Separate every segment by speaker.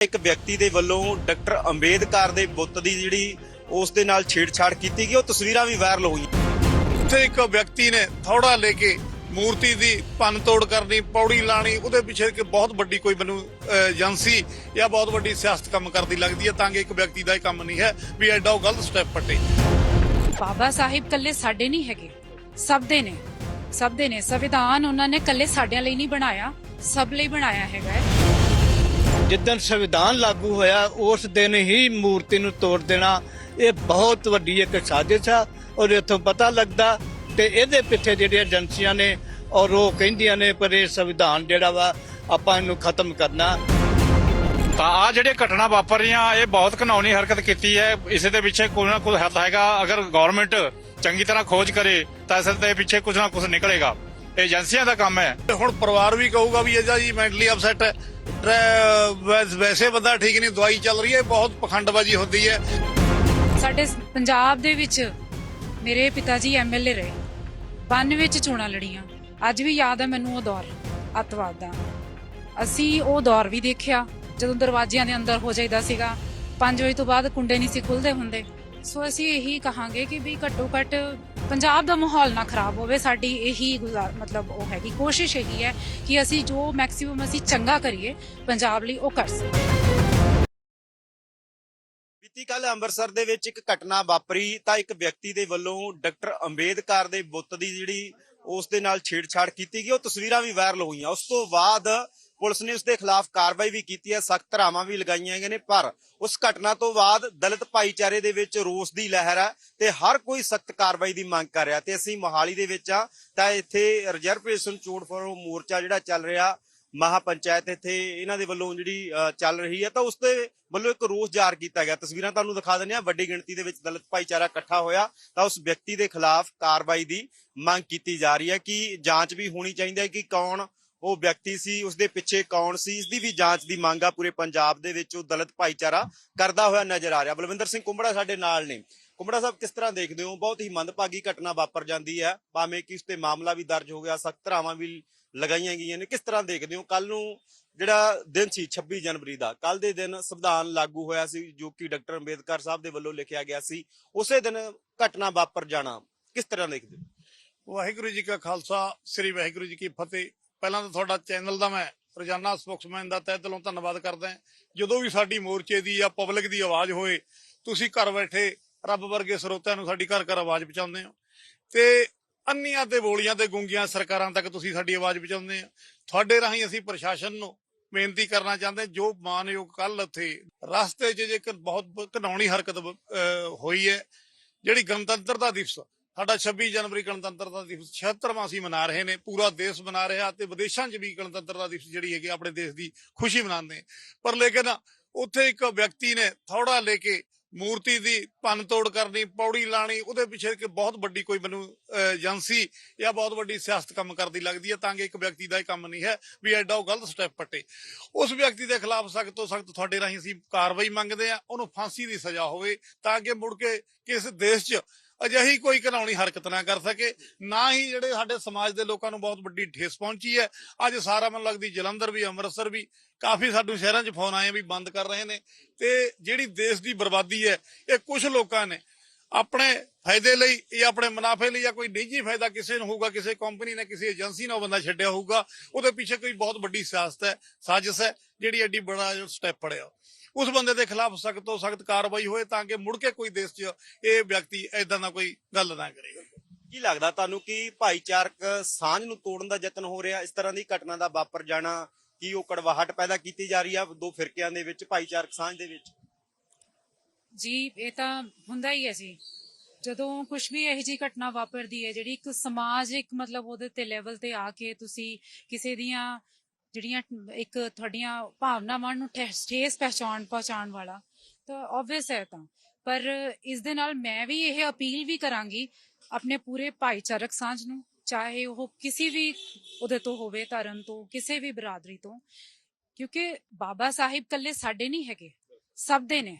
Speaker 1: ਇੱਕ ਵਿਅਕਤੀ ਦੇ ਵੱਲੋਂ ਡਾਕਟਰ ਅੰਬੇਦਕਰ ਦੇ ਬੁੱਤ ਦੀ ਜਿਹੜੀ ਉਸ ਦੇ ਨਾਲ ਛੇੜਛਾੜ ਕੀਤੀ ਗਈ ਉਹ ਤਸਵੀਰਾਂ ਵੀ ਵਾਇਰਲ ਹੋਈਆਂ
Speaker 2: ਉੱਥੇ ਇੱਕ ਵਿਅਕਤੀ ਨੇ ਥੋੜਾ ਲੈ ਕੇ ਮੂਰਤੀ ਦੀ ਭੰਨ ਤੋੜ ਕਰਨੀ ਪੌੜੀ ਲਾਣੀ ਉਹਦੇ ਪਿੱਛੇ ਕਿ ਬਹੁਤ ਵੱਡੀ ਕੋਈ ਮੈਨੂੰ ਏਜੰਸੀ ਜਾਂ ਬਹੁਤ ਵੱਡੀ ਸਿਆਸਤ ਕੰਮ ਕਰਦੀ ਲੱਗਦੀ ਹੈ ਤਾਂ ਕਿ ਇੱਕ ਵਿਅਕਤੀ ਦਾ ਇਹ ਕੰਮ ਨਹੀਂ ਹੈ ਵੀ ਐਡਾ ਉਹ ਗਲਤ ਸਟੈਪ ਪੱਟੇ।
Speaker 3: ਬਾਬਾ ਸਾਹਿਬ ਕੱਲੇ ਸਾਡੇ ਨਹੀਂ ਹੈਗੇ। ਸਭ ਦੇ ਨੇ। ਸਭ ਦੇ ਨੇ। ਸੰਵਿਧਾਨ ਉਹਨਾਂ ਨੇ ਕੱਲੇ ਸਾਡਿਆਂ ਲਈ ਨਹੀਂ ਬਣਾਇਆ ਸਭ ਲਈ ਬਣਾਇਆ ਹੈਗਾ ਹੈ।
Speaker 4: ਜਿੱਦਣ ਸੰਵਿਧਾਨ ਲਾਗੂ ਹੋਇਆ, ਉਸ ਦਿਨ ਹੀ ਮੂਰਤੀ ਨੂੰ ਤੋੜ ਦੇਣਾ, ਇਹ ਬਹੁਤ ਵੱਡੀ ਇੱਕ ਸਾਜ਼ਿਸ਼ ਆ ਔਰ ਇੱਥੋਂ ਪਤਾ ਲੱਗਦਾ ਤੇ ਇਹਦੇ ਪਿੱਛੇ ਜਿਹੜੀਆਂ ਏਜੰਸੀਆਂ ਨੇ ਔਰ ਉਹ ਕਹਿੰਦੀਆਂ ਨੇ, ਪਰ ਇਹ ਸੰਵਿਧਾਨ ਜਿਹੜਾ ਵਾ, ਆਪਾਂ ਇਹਨੂੰ ਖਤਮ ਕਰਨਾ।
Speaker 5: ਤਾਂ ਆ ਜਿਹੜੇ ਘਟਨਾ ਵਾਪਰ ਰਹੀਆਂ, ਇਹ ਬਹੁਤ ਘਿਨੌਣੀ ਹਰਕਤ ਕੀਤੀ ਹੈ। ਇਸੇ ਦੇ ਪਿੱਛੇ ਕੋਈ ਨਾ ਕੋਈ ਹੱਥ ਹੈਗਾ। ਅਗਰ ਗਵਰਨਮੈਂਟ ਚੰਗੀ ਤਰ੍ਹਾਂ ਖੋਜ ਕਰੇ, ਤਾਂ ਇਸ ਦੇ ਪਿੱਛੇ ਕੁਝ ਨਾ ਕੁਝ ਨਿਕਲੇਗਾ। ਏਜੰਸੀਆਂ ਦਾ ਕੰਮ ਹੈ।
Speaker 2: ਤੇ ਹੁਣ ਪਰਿਵਾਰ ਵੀ ਕਹੂਗਾ ਵੀ ਇਹਦਾ ਜੀ ਮੈਂਟਲੀ ਅਪਸੈਟ ਹੈ। ਵੈਸ- ਬੰਦਾ ਠੀਕ ਨਹੀਂ ਦਵਾਈ ਚੱਲ ਰਹੀ ਹੈ ਬਹੁਤ ਪਖੰਡਬਾਜ਼ੀ ਹੁੰਦੀ ਹੈ।
Speaker 3: ਸਾਡੇ ਪੰਜਾਬ ਦੇ ਵਿੱਚ ਮੇਰੇ ਪਿਤਾ ਜੀ ਐਮਐਲਏ ਰਹੇ। 92 ਵਿੱਚ ਚੋਣਾਂ ਲੜੀਆਂ। ਅੱਜ ਵੀ ਯਾਦ ਹੈ ਮੈਨੂੰ ਉਹ ਦੌਰ ਅੱਤਵਾਦ ਦਾ। ਅਸੀਂ ਉਹ ਦੌਰ ਵੀ ਦੇਖਿਆ ਜਦੋਂ ਦਰਵਾਜ਼ਿਆਂ ਦੇ ਅੰਦਰ ਹੋ ਜਾਈਦਾ ਸੀਗਾ। 5 ਵਜੇ ਤੋਂ ਬਾਅਦ ਕੁੰਡੇ ਨਹੀਂ ਸੀ ਖੁੱਲਦੇ ਹੁੰਦੇ। ਸੋ ਅਸੀਂ ਇਹੀ ਕਹਾਂਗੇ ਕਿ ਵੀ ਘੱਟੋ ਘੱਟ ਪੰਜਾਬ ਦਾ ਮਾਹੌਲ ਨਾ ਖਰਾਬ ਹੋਵੇ, ਸਾਡੀ ਇਹੀ ਗੁਜ਼ਾਰ, ਮਤਲਬ ਉਹ ਹੈਗੀ, ਕੋਸ਼ਿਸ਼ ਇਹੀ ਹੈ ਕਿ ਅਸੀਂ ਜੋ ਮੈਕਸਿਮਮ ਅਸੀਂ ਚੰਗਾ ਕਰੀਏ, ਪੰਜਾਬ ਲਈ ਉਹ ਕਰ ਸਕੀਏ।
Speaker 1: ਬੀਤੀ ਕੱਲ ਅੰਮ੍ਰਿਤਸਰ ਦੇ ਵਿੱਚ ਇੱਕ ਘਟਨਾ ਵਾਪਰੀ, ਤਾਂ ਇੱਕ ਵਿਅਕਤੀ ਦੇ ਵੱਲੋਂ ਡਾਕਟਰ ਅੰਬੇਦਕਰ ਦੇ ਬੁੱਤ ਦੀ ਜਿਹੜੀ ਉਸ ਦੇ ਨਾਲ ਛੇੜਛਾੜ ਕੀਤੀ ਗਈ, ਉਹ ਤਸਵੀਰਾਂ ਵੀ ਵਾਇਰਲ ਹੋਈਆਂ। ਉਸ ਤੋਂ ਬਾਅਦ ਪੁਲਿਸ ਨੇ ਉਸ ਦੇ ਖਿਲਾਫ ਕਾਰਵਾਈ ਵੀ ਕੀਤੀ ਹੈ, ਸਖਤ ਧਾਰਾਵਾਂ ਵੀ ਲਗਾਈਆਂ ਗਈਆਂ ਨੇ, ਪਰ ਉਸ ਘਟਨਾ ਤੋਂ ਬਾਅਦ ਦਲਿਤ ਭਾਈਚਾਰੇ ਦੇ ਵਿੱਚ ਰੋਸ ਦੀ ਲਹਿਰ ਹੈ ਤੇ ਹਰ ਕੋਈ ਸਖਤ ਕਾਰਵਾਈ ਦੀ ਮੰਗ ਕਰ ਰਿਹਾ ਤੇ ਅਸੀਂ ਮੋਹਾਲੀ ਦੇ ਵਿੱਚ ਆ ਤਾਂ ਇੱਥੇ ਰਿਜ਼ਰਵੇਸ਼ਨ ਚੋਣ ਫੋਰਮ ਮੋਰਚਾ ਜਿਹੜਾ ਚੱਲ ਰਿਹਾ ਮਹਾ ਪੰਚਾਇਤ ਇੱਥੇ ਇਹਨਾਂ ਦੇ ਵੱਲੋਂ ਜਿਹੜੀ ਚੱਲ ਰਹੀ ਹੈ ਤਾਂ ਉਸ ਦੇ ਵੱਲੋਂ ਇੱਕ ਰੋਸ ਜ਼ਾਹਰ ਕੀਤਾ ਗਿਆ। ਤਸਵੀਰਾਂ ਤੁਹਾਨੂੰ ਦਿਖਾ ਦਿੰਦੇ ਆ ਵੱਡੀ ਗਿਣਤੀ ਦੇ ਵਿੱਚ ਦਲਿਤ ਭਾਈਚਾਰਾ ਇਕੱਠਾ ਹੋਇਆ ਤਾਂ ਉਸ ਵਿਅਕਤੀ ਦੇ ਖਿਲਾਫ ਕਾਰਵਾਈ ਦੀ ਮੰਗ ਕੀਤੀ ਜਾ ਰਹੀ ਹੈ ਕਿ ਜਾਂਚ ਵੀ ਹੋਣੀ ਚਾਹੀਦੀ ਹੈ ਕਿ ਕੌਣ ਉਹ ਵਿਅਕਤੀ ਸੀ ਉਸ ਦੇ ਪਿੱਛੇ ਕੌਣ ਸੀ, ਇਸ ਦੀ ਵੀ ਜਾਂਚ ਦੀ ਮੰਗ ਆ ਪੂਰੇ ਪੰਜਾਬ ਦੇ ਵਿੱਚ, ਉਹ ਦਲਿਤ ਭਾਈਚਾਰਾ ਕਰਦਾ ਹੋਇਆ ਨਜ਼ਰ ਆ ਰਿਹਾ। ਬਲਵਿੰਦਰ ਸਿੰਘ ਕੁੰਬੜਾ ਸਾਡੇ ਨਾਲ ਨੇ। ਕੁੰਬੜਾ ਸਾਹਿਬ, ਕਿਸ ਤਰ੍ਹਾਂ ਦੇਖਦੇ ਹੋ? ਬਹੁਤ ਹੀ ਮੰਦਭਾਗੀ ਘਟਨਾ ਵਾਪਰ ਜਾਂਦੀ ਹੈ। ਭਾਵੇਂ ਕਿ ਉਸ ਤੇ ਮਾਮਲਾ ਵੀ ਦਰਜ ਹੋ ਗਿਆ, ਸਖਤ ਧਾਰਾਵਾਂ ਵੀ ਲਗਾਈਆਂ ਗਈਆਂ ਨੇ। ਕਿਸ ਤਰ੍ਹਾਂ ਦੇਖਦੇ ਹੋ? ਕੱਲ ਨੂੰ ਜਿਹੜਾ ਦਿਨ ਸੀ 26 ਜਨਵਰੀ ਦਾ ਕੱਲ ਦੇ ਦਿਨ ਸੰਵਿਧਾਨ ਲਾਗੂ ਹੋਇਆ ਸੀ, ਜੋ ਕਿ ਡਾਕਟਰ ਅੰਬੇਦਕਰ ਸਾਹਿਬ ਦੇ ਵੱਲੋਂ ਲਿਖਿਆ ਗਿਆ ਸੀ। ਉਸੇ ਦਿਨ ਘਟਨਾ ਵਾਪਰ ਜਾਣਾ, ਕਿਸ ਤਰ੍ਹਾਂ ਦੇਖਦੇ ਹੋ?
Speaker 2: ਵਾਹਿਗੁਰੂ ਜੀ ਕਾ ਖਾਲਸਾ, ਸ੍ਰੀ ਵਾਹਿਗੁਰੂ ਜੀ ਕੀ ਫਤਿਹ। ਪਹਿਲਾਂ ਤਾਂ ਤੁਹਾਡਾ ਚੈਨਲ ਦਾ ਮੈਂ ਰੋਜ਼ਾਨਾ ਸਪੋਕਸਮੈਨ ਦਾ ਤਹਿ ਦਿਲੋਂ ਧੰਨਵਾਦ ਕਰਦਾ ਜਦੋਂ ਵੀ ਸਾਡੀ ਮੋਰਚੇ ਦੀ ਜਾਂ ਪਬਲਿਕ ਦੀ ਆਵਾਜ਼ ਹੋਏ, ਤੁਸੀਂ ਘਰ ਬੈਠੇ ਰੱਬ ਵਰਗੇ ਸਰੋਤਿਆਂ ਨੂੰ ਸਾਡੀ ਘਰ ਘਰ ਆਵਾਜ਼ ਪਹੁੰਚਾਉਂਦੇ ਹੋ। ਤੇ ਅੰਨੀਆਂ ਤੇ ਬੋਲੀਆਂ ਤੇ ਗੁੰਗੀਆਂ ਸਰਕਾਰਾਂ ਤੱਕ ਤੁਸੀਂ ਸਾਡੀ ਆਵਾਜ਼ ਪਹੁੰਚਾਉਂਦੇ ਹੋ। ਤੁਹਾਡੇ ਰਾਹੀਂ ਅਸੀਂ ਪ੍ਰਸ਼ਾਸਨ ਨੂੰ ਬੇਨਤੀ ਕਰਨਾ ਚਾਹੁੰਦੇ ਜੋ ਮਾਨਯੋਗ ਕੱਲ ਉੱਥੇ ਰਸਤੇ 'ਚ ਜੇਕਰ ਬਹੁਤ ਘਨਾਉਣੀ ਹਰਕਤ ਹੋਈ ਹੈ, ਜਿਹੜੀ ਗਣਤੰਤਰ ਦਾ ਦਿਵਸ ਸਾਡਾ 26 ਜਨਵਰੀ ਗਣਤੰਤਰਤਾ ਦਿਵਸ 76ਵਾਂ ਅਸੀਂ ਮਨਾ ਰਹੇ ਨੇ, ਪੂਰਾ ਦੇਸ਼ ਮਨਾ ਰਿਹਾ ਤੇ ਵਿਦੇਸ਼ਾਂ 'ਚ ਵੀ ਗਣਤੰਤਰਤਾ ਦਿਵਸ ਜਿਹੜੀ ਹੈਗੀ ਆਪਣੇ ਦੇਸ਼ ਦੀ ਖੁਸ਼ੀ ਮਨਾਉਂਦੇ ਪਰ ਲੇਕਿਨ ਉੱਥੇ ਇੱਕ ਵਿਅਕਤੀ ਨੇ ਥੋੜਾ ਲੈ ਕੇ ਮੂਰਤੀ ਦੀ ਭੰਨ ਤੋੜ ਕਰਨੀ, ਪੌੜੀ ਲਾਣੀ, ਉਹਦੇ ਪਿੱਛੇ ਕਿ ਬਹੁਤ ਵੱਡੀ ਕੋਈ ਮੈਨੂੰ ਏਜੰਸੀ ਜਾਂ ਬਹੁਤ ਵੱਡੀ ਸਿਆਸਤ ਕੰਮ ਕਰਦੀ ਲੱਗਦੀ ਹੈ, ਤਾਂ ਕਿ ਇੱਕ ਵਿਅਕਤੀ ਦਾ ਇਹ ਕੰਮ ਨਹੀਂ ਹੈ ਵੀ ਐਡਾ ਉਹ ਗਲਤ ਸਟੈਪ ਪੱਟੇ। ਉਸ ਵਿਅਕਤੀ ਦੇ ਖਿਲਾਫ ਸਖਤ ਤੋਂ ਸਖਤ ਤੁਹਾਡੇ ਰਾਹੀਂ ਅਸੀਂ ਕਾਰਵਾਈ ਮੰਗਦੇ ਆ ਉਹਨੂੰ ਫਾਂਸੀ ਦੀ ਸਜ਼ਾ ਹੋਵੇ, ਤਾਂ ਕਿ ਮੁੜ ਕੇ ਕਿਸ ਦੇਸ਼ 'ਚ ਅਜਿਹੀ ਕੋਈ ਘਿਨਾਉਣੀ ਹਰਕਤ ਨਾ ਕਰ ਸਕੇ। ਨਾ ਹੀ ਜਿਹੜੇ ਸਾਡੇ ਸਮਾਜ ਦੇ ਲੋਕਾਂ ਨੂੰ ਬਹੁਤ ਵੱਡੀ ਠੇਸ ਪਹੁੰਚੀ ਹੈ। ਅੱਜ ਸਾਰਾ ਮਨ ਲੱਗਦੀ ਜਲੰਧਰ ਵੀ, ਅੰਮ੍ਰਿਤਸਰ ਵੀ, ਕਾਫੀ ਸਾਨੂੰ ਸ਼ਹਿਰਾਂ 'ਚ ਫੋਨ ਆਏ ਵੀ ਬੰਦ ਕਰ ਰਹੇ ਨੇ। ਤੇ ਜਿਹੜੀ ਦੇਸ਼ ਦੀ ਬਰਬਾਦੀ ਹੈ, ਇਹ ਕੁਝ ਲੋਕਾਂ ਨੇ ਆਪਣੇ ਫਾਇਦੇ ਲਈ ਜਾਂ ਆਪਣੇ ਮੁਨਾਫੇ ਲਈ ਜਾਂ ਕੋਈ ਨਿੱਜੀ ਫਾਇਦਾ ਕਿਸੇ ਨੂੰ ਹੋਊਗਾ, ਕਿਸੇ ਕੰਪਨੀ ਨੇ, ਕਿਸੇ ਏਜੰਸੀ ਨੇ ਉਹ ਬੰਦਾ ਛੱਡਿਆ ਹੋਊਗਾ, ਉਹਦੇ ਪਿੱਛੇ ਕੋਈ ਬਹੁਤ ਵੱਡੀ ਸਿਆਸਤ ਹੈ, ਸਾਜ਼ਿਸ਼ ਹੈ, ਜਿਹੜੀ ਐਡੀ ਬੜਾ ਸਟੈਪ ਪੜਿਆ ਉਸ ਬੰਦੇ ਦੇ ਖਿਲਾਫ ਸਖਤ ਤੋਂ ਸਖਤ ਕਾਰਵਾਈ ਹੋਏ ਤਾਂ ਕਿ ਮੁੜ ਕੇ ਕੋਈ ਦੇਸ਼ 'ਚ ਇਹ ਵਿਅਕਤੀ ਐਦਾਂ ਦਾ ਕੋਈ ਗੱਲ ਨਾ ਕਰੇ।
Speaker 1: ਕੀ ਲੱਗਦਾ ਤੁਹਾਨੂੰ ਕਿ ਭਾਈਚਾਰਕ ਸਾਂਝ ਨੂੰ ਤੋੜਨ ਦਾ ਯਤਨ ਹੋ ਰਿਹਾ? ਇਸ ਤਰ੍ਹਾਂ ਦੀ ਘਟਨਾ ਦਾ ਵਾਪਰ ਜਾਣਾ ਕੀ ਉਹ ਕੜਵਾਹਟ ਪੈਦਾ ਕੀਤੀ ਜਾ ਰਹੀ ਆ ਦੋ ਫਿਰਕਿਆਂ ਦੇ ਵਿੱਚ ਭਾਈਚਾਰਕ ਸਾਂਝ ਦੇ ਵਿੱਚ?
Speaker 3: ਜੀ ਇਹ ਤਾਂ ਹੁੰਦਾ ਹੀ ਹੈ ਜੀ। ਜਦੋਂ ਕੁਝ ਵੀ ਇਹੋ ਜਿਹੀ ਘਟਨਾ ਵਾਪਰਦੀ ਹੈ ਜਿਹੜੀ ਇੱਕ ਸਮਾਜਿਕ ਮਤਲਬ ਉਹਦੇ ਤੇ ਲੈਵਲ ਤੇ ਆ ਕੇ ਤੁਸੀਂ ਕਿਸੇ ਦੀਆਂ ਜਿਹੜੀਆਂ ਇੱਕ ਤੁਹਾਡੀਆਂ ਭਾਵਨਾਵਾਂ ਨੂੰ ਠੇਸ ਪਹੁੰਚਾਉਣ ਪਹੁੰਚਾਉਣ ਵਾਲਾ, ਤਾਂ ਆਬਵੀਅਸ ਹੈ ਤਾਂ। ਪਰ ਇਸ ਦੇ ਨਾਲ ਮੈਂ ਵੀ ਇਹ ਅਪੀਲ ਵੀ ਕਰਾਂਗੀ ਆਪਣੇ ਪੂਰੇ ਭਾਈਚਾਰਕ ਸਾਂਝ ਨੂੰ, ਚਾਹੇ ਉਹ ਕਿਸੇ ਵੀ ਉਹਦੇ ਤੋਂ ਹੋਵੇ, ਧਰਮ ਤੋਂ, ਕਿਸੇ ਵੀ ਬਰਾਦਰੀ ਤੋਂ, ਕਿਉਂਕਿ ਬਾਬਾ ਸਾਹਿਬ ਕੱਲੇ ਸਾਡੇ ਨਹੀਂ ਹੈਗੇ। ਸਭ ਦੇ ਨੇ।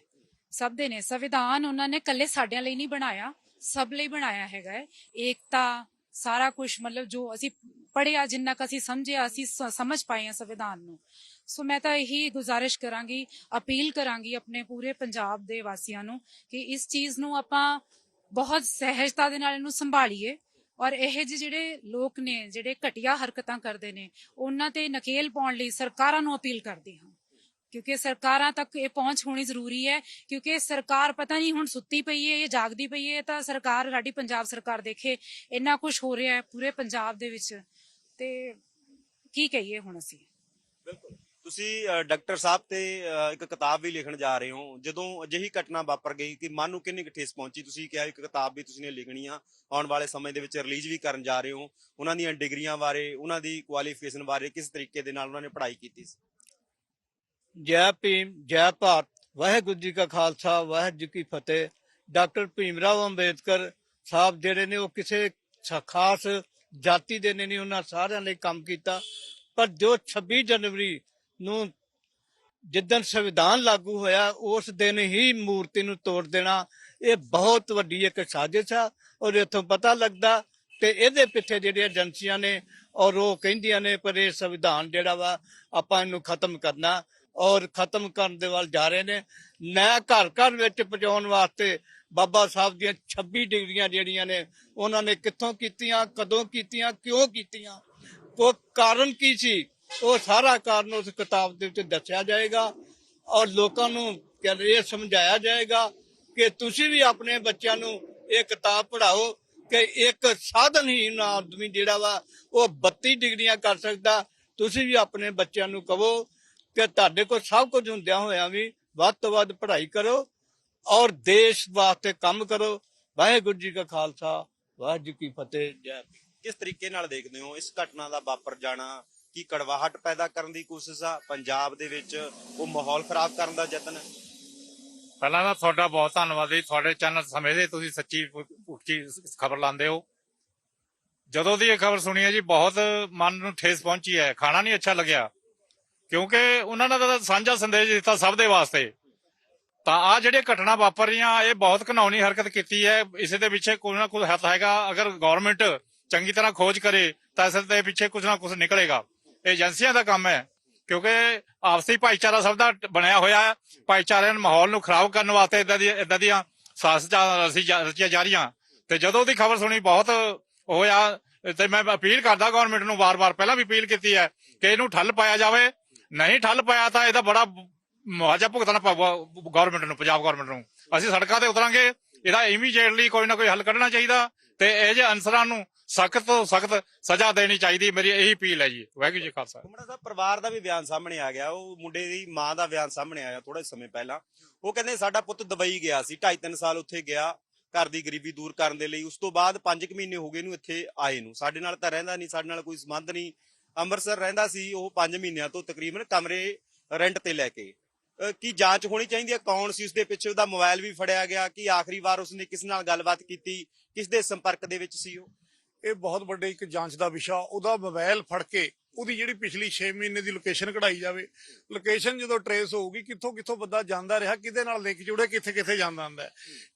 Speaker 3: ਸਭ ਦੇ ਨੇ। ਸੰਵਿਧਾਨ ਉਹਨਾਂ ਨੇ ਕੱਲੇ ਸਾਡਿਆਂ ਲਈ ਨਹੀਂ ਬਣਾਇਆ। ਸਭ ਲਈ ਬਣਾਇਆ ਹੈਗਾ ਹੈ। ਏਕਤਾ, ਸਾਰਾ ਕੁਝ ਮਤਲਬ ਜੋ ਅਸੀਂ ਪੜਿਆ ਜਿੰਨਾ ਕੁ ਅਸੀਂ ਸਮਝਿਆ, ਅਸੀਂ ਸ- ਸਮਝ ਪਾਏ ਹਾਂ ਸੰਵਿਧਾਨ ਨੂੰ। ਸੋ ਮੈਂ ਤਾਂ ਇਹੀ ਗੁਜ਼ਾਰਿਸ਼ ਕਰਾਂਗੀ, ਅਪੀਲ ਕਰਾਂਗੀ ਆਪਣੇ ਪੂਰੇ ਪੰਜਾਬ ਦੇ ਵਾਸੀਆਂ ਨੂੰ ਕਿ ਇਸ ਚੀਜ਼ ਨੂੰ ਆਪਾਂ ਬਹੁਤ ਸਹਿਜਤਾ ਦੇ ਨਾਲ ਇਹਨੂੰ ਸੰਭਾਲੀਏ ਔਰ ਇਹ ਜਿਹੇ ਜਿਹੜੇ ਲੋਕ ਨੇ, ਜਿਹੜੇ ਘਟੀਆ ਹਰਕਤਾਂ ਕਰਦੇ ਨੇ, ਉਹਨਾਂ ਤੇ ਨਕੇਲ ਪਾਉਣ ਲਈ ਸਰਕਾਰਾਂ ਨੂੰ ਅਪੀਲ ਕਰਦੀ ਹਾਂ। ਕਿਉਂਕਿ ਸਰਕਾਰਾਂ ਤੱਕ ਇਹ ਪਹੁੰਚ ਹੋਣੀ ਜ਼ਰੂਰੀ ਹੈ, ਕਿਉਂਕਿ ਸਰਕਾਰ ਪਤਾ ਨਹੀਂ ਹੁਣ ਸੁੱਤੀ ਪਈ ਹੈ ਜਾਂ ਜਾਗਦੀ ਪਈ ਹੈ ਤਾਂ ਸਰਕਾਰ, ਸਾਡੀ ਪੰਜਾਬ ਸਰਕਾਰ ਦੇਖੇ, ਇੰਨਾ ਕੁਝ ਹੋ ਰਿਹਾ ਹੈ ਪੂਰੇ ਪੰਜਾਬ ਦੇ ਵਿੱਚ। ਤੇ ਕੀ ਕਹੀਏ ਹੁਣ ਅਸੀਂ?
Speaker 1: ਬਿਲਕੁਲ। ਤੁਸੀਂ ਡਾਕਟਰ ਸਾਹਿਬ ਤੇ ਇੱਕ ਕਿਤਾਬ ਵੀ ਲਿਖਣ ਜਾ ਰਹੇ ਹੋ, ਜਦੋਂ ਅਜਿਹੀ ਘਟਨਾ ਵਾਪਰ ਗਈ ਕਿ ਮਨ ਨੂੰ ਕਿੰਨੀ ਠੇਸ ਪਹੁੰਚੀ? ਤੁਸੀਂ ਕਿਹਾ ਇੱਕ ਕਿਤਾਬ ਵੀ ਤੁਸੀਂ ਨੇ ਲਿਖਣੀ ਆ ਆਉਣ ਵਾਲੇ ਸਮੇਂ ਦੇ ਵਿੱਚ ਰਿਲੀਜ਼ ਵੀ ਕਰਨ ਜਾ ਰਹੇ ਹੋ, ਉਹਨਾਂ ਦੀਆਂ ਡਿਗਰੀਆਂ ਬਾਰੇ, ਉਹਨਾਂ ਦੀ ਕੁਆਲੀਫਿਕੇਸ਼ਨ ਬਾਰੇ ਕਿਸ ਤਰੀਕੇ ਦੇ ਨਾਲ ਉਹਨਾਂ ਨੇ ਪੜ੍ਹਾਈ ਕੀਤੀ ਸੀ?
Speaker 4: ਜੈ ਭੀਮ, ਜੈ ਭਾਰਤ, ਵਾਹਿਗੁਰੂ ਜੀ ਕਾ ਖਾਲਸਾ, ਵਾਹਿਗੁਰੂ ਜੀ ਕੀ ਫਤਿਹ। ਡਾਕਟਰ ਭੀਮ ਰਾਓ ਅੰਬੇਦਕਰ ਸਾਹਿਬ ਜਿਹੜੇ ਨੇ, ਉਹ ਕਿਸੇ ਖਾਸ ਜਾਤੀ ਦੇ ਨੇ ਨਹੀਂ, ਉਹਨਾਂ ਸਾਰਿਆਂ ਲਈ ਕੰਮ ਕੀਤਾ। ਪਰ ਜੋ 26 ਜਨਵਰੀ ਨੂੰ ਜਿੱਦਣ ਸੰਵਿਧਾਨ ਲਾਗੂ ਹੋਇਆ, ਉਸ ਦਿਨ ਹੀ ਮੂਰਤੀ ਨੂੰ ਤੋੜ ਦੇਣਾ, ਇਹ ਬਹੁਤ ਵੱਡੀ ਇੱਕ ਸਾਜ਼ਿਸ਼ ਆ। ਔਰ ਇੱਥੋਂ ਪਤਾ ਲੱਗਦਾ ਤੇ ਇਹਦੇ ਪਿੱਛੇ ਜਿਹੜੀਆਂ ਏਜੰਸੀਆਂ ਨੇ, ਔਰ ਉਹ ਕਹਿੰਦੀਆਂ ਨੇ, ਪਰ ਇਹ ਸੰਵਿਧਾਨ ਜਿਹੜਾ ਵਾ, ਆਪਾਂ ਇਹਨੂੰ ਖਤਮ ਕਰਨਾ। ਔਰ ਖਤਮ ਕਰਨ ਦੇ ਵੱਲ ਜਾ ਰਹੇ ਨੇ। ਮੈਂ ਘਰ ਘਰ ਵਿੱਚ ਪਹੁੰਚਾਉਣ ਵਾਸਤੇ ਬਾਬਾ ਸਾਹਿਬ ਦੀਆਂ 26 ਡਿਗਰੀਆਂ ਜਿਹੜੀਆਂ ਨੇ, ਉਹਨਾਂ ਨੇ ਕਿੱਥੋਂ ਕੀਤੀਆਂ, ਕਦੋਂ ਕੀਤੀਆਂ, ਕਿਉਂ ਕੀਤੀਆਂ, ਉਹ ਕਾਰਨ ਕੀ ਸੀ, ਉਹ ਸਾਰਾ ਕਾਰਨ ਉਸ ਕਿਤਾਬ ਦੇ ਵਿੱਚ ਦੱਸਿਆ ਜਾਏਗਾ ਔਰ ਲੋਕਾਂ ਨੂੰ ਕਹਿੰਦੇ ਇਹ ਸਮਝਾਇਆ ਜਾਏਗਾ ਕਿ ਤੁਸੀਂ ਵੀ ਆਪਣੇ ਬੱਚਿਆਂ ਨੂੰ ਇਹ ਕਿਤਾਬ ਪੜ੍ਹਾਓ ਕਿ ਇੱਕ ਸਾਧਨਹੀਨ ਆਦਮੀ ਜਿਹੜਾ ਵਾ, ਉਹ 32 ਡਿਗਰੀਆਂ ਕਰ ਸਕਦਾ। ਤੁਸੀਂ ਵੀ ਆਪਣੇ ਬੱਚਿਆਂ ਨੂੰ ਕਹੋ ਕਿ ਤੁਹਾਡੇ ਕੋਲ ਸਭ ਕੁਝ ਹੁੰਦਿਆਂ ਹੋਇਆਂ ਵੀ ਵੱਧ ਤੋਂ ਵੱਧ ਪੜ੍ਹਾਈ ਕਰੋ ਔਰ ਦੇਸ਼ ਵਾਸਤੇ ਕੰਮ ਕਰੋ। ਵਾਹਿਗੁਰੂ ਜੀ ਕਾ ਖਾਲਸਾ ਵਾਹਿਗੁਰੂ ਜੀ ਕੀ ਫਤਿਹ ਜੈ।
Speaker 1: ਕਿਸ ਤਰੀਕੇ ਨਾਲ ਦੇਖਦੇ ਹੋ ਇਸ ਘਟਨਾ ਦਾ ਵਾਪਰ ਜਾਣਾ? ਕੀ ਕੜਵਾਹਟ ਪੈਦਾ ਕਰਨ ਦੀ ਕੋਸ਼ਿਸ਼ ਆ? ਪੰਜਾਬ ਦੇ ਵਿੱਚ ਉਹ ਮਾਹੌਲ ਖਰਾਬ ਕਰਨ ਦਾ ਯਤਨ? ਹੈ
Speaker 5: ਪਹਿਲਾਂ ਤਾਂ ਤੁਹਾਡਾ ਬਹੁਤ ਧੰਨਵਾਦ ਜੀ। ਤੁਹਾਡੇ ਚੈਨਲ ਸਮੇਂ ਦੇ ਤੁਸੀਂ ਸੱਚੀ ਉੱਚੀ ਖਬਰ ਲਾਉਂਦੇ ਹੋ। ਜਦੋਂ ਦੀ ਇਹ ਖਬਰ ਸੁਣੀ ਹੈ ਜੀ ਬਹੁਤ ਮਨ ਨੂੰ ਠੇਸ ਪਹੁੰਚੀ ਹੈ। ਖਾਣਾ ਨਹੀਂ ਅੱਛਾ ਲੱਗਿਆ। ਕਿਉਂਕਿ ਉਹਨਾਂ ਨੇ ਤਾਂ ਸਾਂਝਾ ਸੰਦੇਸ਼ ਦਿੱਤਾ ਸਭ ਦੇ ਵਾਸਤੇ। ਤਾਂ ਆ ਜਿਹੜੇ ਘਟਨਾ ਵਾਪਰ ਰਹੀਆਂ ਇਹ ਬਹੁਤ ਘਿਨੌਣੀ ਹਰਕਤ ਕੀਤੀ ਹੈ। ਇਸੇ ਦੇ ਪਿੱਛੇ ਕੋਈ ਨਾ ਕੋਈ ਹੱਥ ਹੈਗਾ। ਅਗਰ ਗਵਰਨਮੈਂਟ ਚੰਗੀ ਤਰ੍ਹਾਂ ਖੋਜ ਕਰੇ, ਤਾਂ ਇਸ ਦੇ ਪਿੱਛੇ ਕੁਝ ਨਾ ਕੁਝ ਨਿਕਲੇਗਾ। ਇਹ ਏਜੰਸੀਆਂ ਦਾ ਕੰਮ ਹੈ। ਕਿਉਂਕਿ ਆਪਸੀ ਭਾਈਚਾਰਾ ਸਭ ਦਾ ਬਣਿਆ ਹੋਇਆ ਹੈ। ਭਾਈਚਾਰੇ ਨੂੰ ਮਾਹੌਲ ਨੂੰ ਖਰਾਬ ਕਰਨ ਵਾਸਤੇ ਇਦਾਂ ਦੀ ਇਦਾਂ ਦੀਆਂ ਸਾਜ਼ਿਸ਼ਾਂ ਰਚੀਆਂ ਜਾ ਰਹੀਆਂ ਤੇ ਜਦੋਂ ਦੀ ਖਬਰ ਸੁਣੀ, ਬਹੁਤ ਹੋਇਆ। ਤੇ ਮੈਂ ਅਪੀਲ ਕਰਦਾ ਗਵਰਨਮੈਂਟ ਨੂੰ ਵਾਰ-ਵਾਰ ਪਹਿਲਾਂ ਵੀ ਅਪੀਲ ਕੀਤੀ ਹੈ ਕਿ ਇਹਨੂੰ ਠੱਲ ਪਾਇਆ ਜਾਵੇ। ਨਹੀਂ ਠੱਲ ਪਾਇਆ ਤਾਂ ਇਹਦਾ ਬੜਾ ਮੁਆਵਜ਼ਾ ਭੁਗਤਣਾ ਪਊਗਾ ਗਵਰਨਮੈਂਟ ਨੂੰ, ਪੰਜਾਬ ਗਵਰਨਮੈਂਟ ਨੂੰ। ਅਸੀਂ ਸੜਕਾਂ ਤੇ ਉਤਰਾਂਗੇ, ਇਹਦਾ ਇਮੀਡੀਏਟਲੀ ਕੋਈ ਨਾ ਕੋਈ ਹੱਲ ਕੱਢਣਾ ਚਾਹੀਦਾ ਤੇ ਇਹ ਜੇ ਅਨਸਰਾਂ ਨੂੰ ਸਖਤ ਤੋਂ ਸਖਤ ਸਜ਼ਾ ਦੇਣੀ ਚਾਹੀਦੀ, ਮੇਰੀ ਇਹੀ ਅਪੀਲ ਹੈ ਜੀ। ਵਾਹਿਗੁਰੂ ਜੀ ਖਾਲਸਾ।
Speaker 1: ਕੁਮੜਾ ਸਾਹਿਬ, ਪਰਿਵਾਰ ਦਾ ਵੀ ਬਿਆਨ ਸਾਹਮਣੇ ਆ ਗਿਆ, ਉਹ ਮੁੰਡੇ ਦੀ ਮਾਂ ਦਾ ਬਿਆਨ ਸਾਹਮਣੇ ਆਇਆ ਥੋੜੇ ਸਮੇਂ ਪਹਿਲਾਂ। ਉਹ ਕਹਿੰਦੇ, ਸਾਡਾ ਪੁੱਤ ਦੁਬਈ ਗਿਆ ਸੀ 2.5 3 ਸਾਲ ਉੱਥੇ ਗਿਆ, ਘਰ ਦੀ ਗਰੀਬੀ ਦੂਰ ਕਰਨ ਦੇ ਲਈ। ਉਸ ਤੋਂ ਬਾਅਦ 5 ਮਹੀਨੇ ਹੋ ਗਏ ਨੂੰ ਇੱਥੇ ਆਏ ਨੂੰ। ਸਾਡੇ ਨਾਲ ਤਾਂ ਰਹਿੰਦਾ ਨਹੀਂ, ਸਾਡੇ ਨਾਲ ਕੋਈ ਸੰਬੰਧ ਨਹੀਂ ਅੰਮ੍ਰਿਤਸਰ ਰਹਿੰਦਾ ਸੀ, ਉਹ 5 ਮਹੀਨਿਆਂ ਤੋਂ ਤਕਰੀਬਨ ਕਮਰੇ ਰੈਂਟ ਤੇ ਲੈ ਕੇ। ਕੀ ਜਾਂਚ ਹੋਣੀ ਚਾਹੀਦੀ ਹੈ? ਕੌਣ ਸੀ ਉਸਦੇ ਪਿੱਛੇ? ਉਹਦਾ ਮੋਬਾਈਲ ਵੀ ਫੜਿਆ ਗਿਆ। ਕਿ ਆਖਰੀ ਵਾਰ ਉਸਨੇ ਕਿਸ ਨਾਲ ਗੱਲਬਾਤ ਕੀਤੀ? ਕਿਸ ਦੇ ਸੰਪਰਕ ਦੇ ਵਿੱਚ ਸੀ ਉਹ?
Speaker 2: ਇਹ ਬਹੁਤ ਵੱਡੇ ਇੱਕ ਜਾਂਚ ਦਾ ਵਿਸ਼ਾ। ਉਹਦਾ ਮੋਬਾਈਲ ਫੜ ਕੇ ਉਹਦੀ ਜਿਹੜੀ ਪਿਛਲੀ 6 ਮਹੀਨੇ ਦੀ ਲੋਕੇਸ਼ਨ ਕਢਾਈ ਜਾਵੇ। ਲੋਕੇਸ਼ਨ ਜਦੋਂ ਟਰੇਸ ਹੋਊਗੀ, ਕਿੱਥੋਂ ਕਿੱਥੋਂ ਬੰਦਾ ਜਾਂਦਾ ਰਿਹਾ, ਕਿਹਦੇ ਨਾਲ ਲਿੰਕ ਜੁੜੇ ਕਿੱਥੇ ਕਿੱਥੇ ਜਾਂਦਾ ਹੁੰਦਾ